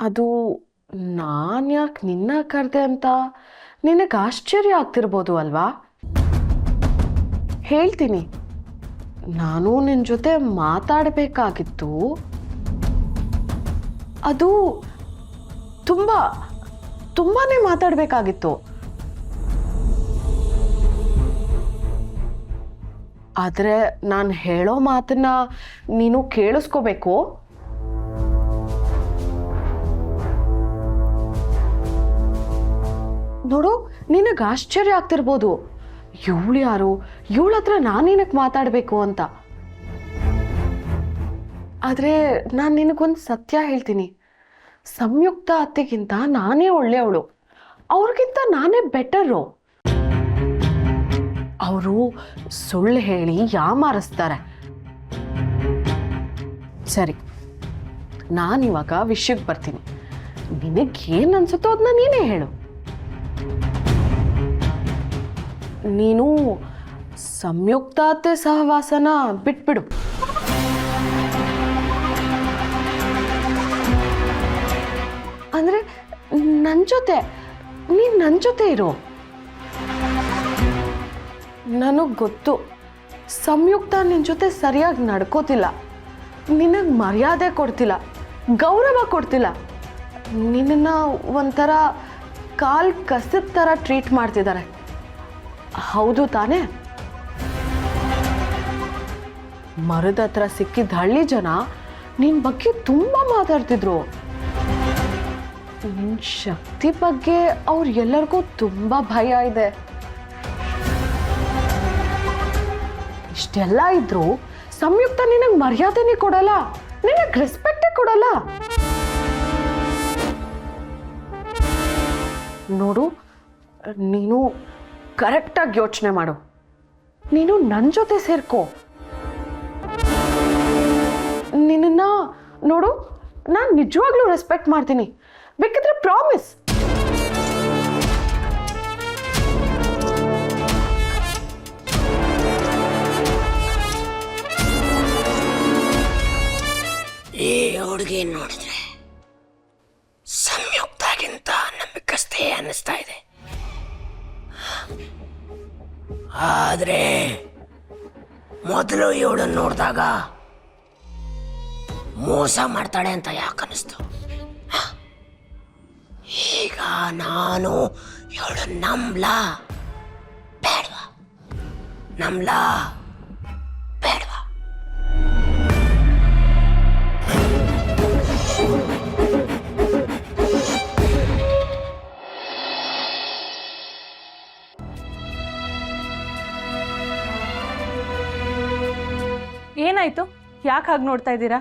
ಅದು ನಾನು ಯಾಕೆ ನಿನ್ನ ಕರೆದೆ ಅಂತ? ನಿನಗೆ ಆಶ್ಚರ್ಯ ಆಗ್ತಿರ್ಬೋದು ಅಲ್ವಾ? ಹೇಳ್ತೀನಿ. ನಾನು ನಿನ್ನ ಜೊತೆ ಮಾತಾಡಬೇಕಾಗಿತ್ತು. ಅದು ತುಂಬ ತುಂಬಾ ಮಾತಾಡಬೇಕಾಗಿತ್ತು. ಆದರೆ ನಾನು ಹೇಳೋ ಮಾತನ್ನ ನೀನು ಕೇಳಿಸ್ಕೋಬೇಕು. ನೋಡು, ನಿನಗೆ ಆಶ್ಚರ್ಯ ಆಗ್ತಿರ್ಬೋದು. ಇವಳು ಯಾರು? ಇವಳ ಹತ್ರ ನಾನೇನಕ್ಕೆ ಮಾತಾಡಬೇಕು ಅಂತ. ಆದರೆ ನಾನು ನಿನಗೊಂದು ಸತ್ಯ ಹೇಳ್ತೀನಿ. ಸಂಯುಕ್ತ ಅತ್ತೆಗಿಂತ ನಾನೇ ಒಳ್ಳೆಯವಳು ಅವ್ರಿಗಿಂತ ನಾನೇ ಬೆಟರು. ಅವರು ಸುಳ್ಳು ಹೇಳಿ ಯಾಮಾರಿಸ್ತಾರೆ ಸರಿ ನಾನಿವಾಗ ವಿಷಯಕ್ಕೆ ಬರ್ತೀನಿ. ನಿನಗೇನು ಅನ್ಸುತ್ತೋ ಅದನ್ನ ನೀನೇ ಹೇಳು. ನೀನು ಸಂಯುಕ್ತಾತೆ ಸಹವಾಸನ ಬಿಟ್ಬಿಡು. ಅಂದ್ರೆ ನನ್ನ ಜೊತೆ, ನೀನು ನನ್ನ ಜೊತೆ ಇರು. ನನಗೆ ಗೊತ್ತು, ಸಂಯುಕ್ತ ನಿನ್ನ ಜೊತೆ ಸರಿಯಾಗಿ ನಡ್ಕೋತಿಲ್ಲ. ನಿನಗೆ ಮರ್ಯಾದೆ ಕೊಡ್ತಿಲ್ಲ, ಗೌರವ ಕೊಡ್ತಿಲ್ಲ. ನಿನ್ನನ್ನು ಒಂಥರ ಕಾಲ್ ಕಸದ ಥರ ಟ್ರೀಟ್ ಮಾಡ್ತಿದ್ದಾರೆ ಹೌದು ತಾನೇ. ಮರದ ಹತ್ರ ಸಿಕ್ಕಿದ್ದ ಹಳ್ಳಿ ಜನ ನಿನ್ ಬಗ್ಗೆ ತುಂಬ ಮಾತಾಡ್ತಿದ್ರು. ನಿನ್ ಶಕ್ತಿ ಬಗ್ಗೆ ಅವ್ರು ಎಲ್ಲರಿಗೂ ತುಂಬ ಭಯ ಇದೆ. ಇಷ್ಟೆಲ್ಲ ಇದ್ರು ಸಂಯುಕ್ತ ನಿನಗೆ ಮರ್ಯಾದೆನೇ ಕೊಡಲ್ಲ, ನಿನಗೆ ರೆಸ್ಪೆಕ್ಟೇ ಕೊಡಲ್ಲ. ನೋಡು, ನೀನು ಕರೆಕ್ಟಾಗಿ ಯೋಚನೆ ಮಾಡು. ನೀನು ನನ್ನ ಜೊತೆ ಸೇರ್ಕೋ. ನಿನ್ನ ನೋಡು, ನಾನು ನಿಜವಾಗ್ಲೂ ರೆಸ್ಪೆಕ್ಟ್ ಮಾಡ್ತೀನಿ. ಬೇಕಿದ್ರೆ ಪ್ರಾಮಿಸ್ ಏ ಹುಡುಗಿ ನೋಡಿದ್ರೆ. ಆದ್ರೆ ಮೊದಲು ಇವಳನ್ನ ನೋಡಿದಾಗ ಮೋಸ ಮಾಡ್ತಾಳೆ ಅಂತ ಯಾಕೆ ಅನಿಸ್ತು ಹ? ಈಗ ನಾನು ಇವಳು ನಂಬ್ಲಾ? ಬೇಡವಾ? ನಂಬ್ಲಾ? ಏನಾಯ್ತು? ಯಾಕೆ ಹಾಗೆ ನೋಡ್ತಾ ಇದ್ದೀರಾ?